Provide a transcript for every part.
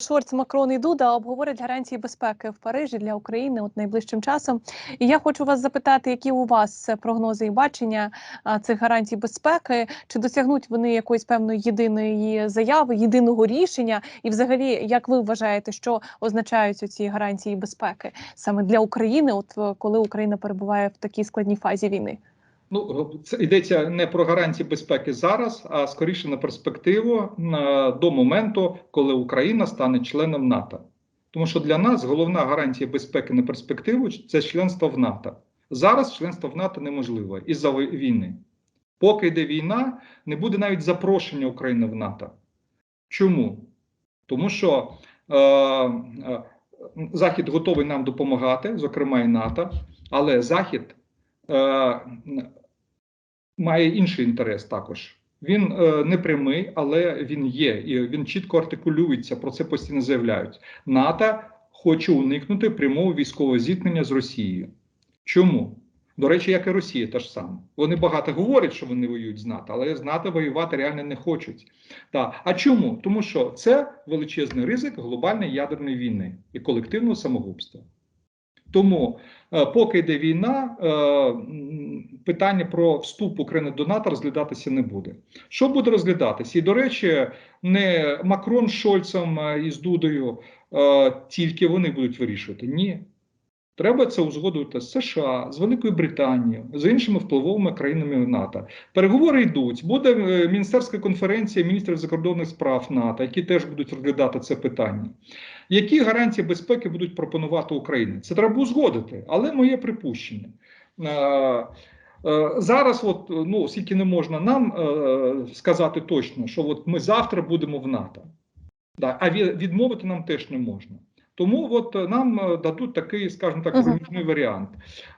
Шольц, Макрон і Дуда обговорять гарантії безпеки в Парижі для України от найближчим часом. І я хочу вас запитати, які у вас прогнози і бачення цих гарантій безпеки? Чи досягнуть вони якоїсь певної єдиної заяви, єдиного рішення? І, взагалі, як ви вважаєте, що означають ці гарантії безпеки саме для України, от коли Україна перебуває в такій складній фазі війни? Ну, це йдеться не про гарантії безпеки зараз, а скоріше на перспективу до моменту, коли Україна стане членом НАТО. Тому що для нас головна гарантія безпеки на перспективу це членство в НАТО. Зараз членство в НАТО неможливо із-за війни. Поки йде війна, не буде навіть запрошення України в НАТО. Чому? Тому що е, е, Захід готовий нам допомагати, зокрема і НАТО, але Захід. Має інший інтерес також. Він е, не прямий, але він є, і він чітко артикулюється. Про це постійно заявляють. НАТО хоче уникнути прямого військового зіткнення з Росією. Чому? До речі, як і Росія, теж саме. Вони багато говорять, що вони воюють з НАТО, але з НАТО воювати реально не хочуть. Так. А чому? Тому що це величезний ризик глобальної ядерної війни і колективного самогубства. Тому, е, поки йде війна, е, питання про вступ України до НАТО розглядатися не буде. Що буде розглядатися? І, до речі, не Макрон з Шольцем е, і з Дудою, тільки вони будуть вирішувати. Ні. Треба це узгодувати з США, з Великою Британією, з іншими впливовими країнами НАТО. Переговори йдуть. Буде е, міністерська конференція міністрів закордонних справ НАТО, які теж будуть розглядати це питання. Які гарантії безпеки будуть пропонувати Україні? Це треба узгодити, але моє припущення. Е, е, Зараз, от, ну, оскільки не можна нам сказати точно, що от ми завтра будемо в НАТО, а відмовити нам теж не можна. Тому от е, нам е, дадуть такий, скажімо так, проміжний варіант.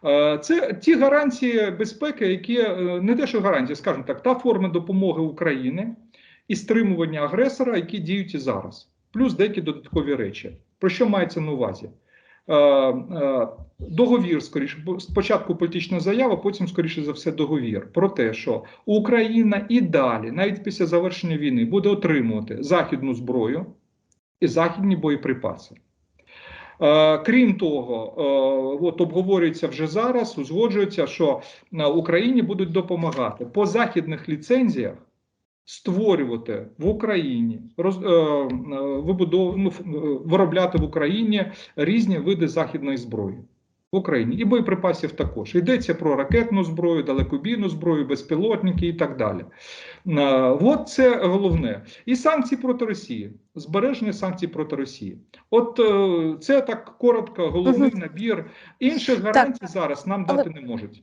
Е, Це ті гарантії безпеки, які не те, що гарантії, скажімо так, та форма допомоги України і стримування агресора, які діють і зараз, плюс деякі додаткові речі. Про що мається на увазі? Договір, скоріше, спочатку політична заява, потім, скоріше за все, договір про те, що Україна і далі, навіть після завершення війни, буде отримувати західну зброю і західні боєприпаси. Е, Крім того, е, от обговорюється вже зараз, узгоджується, що Україні будуть допомагати по західних ліцензіях створювати в Україні, роз, е, вибудов, ну, виробляти в Україні різні види західної зброї. В Україні і боєприпасів також йдеться про ракетну зброю, далекобійну зброю, безпілотники і так далі. Е, От це головне. І санкції проти Росії, збереження санкцій проти Росії. От е, це так коротко, головний набір. Інших гарантій зараз нам дати не можуть.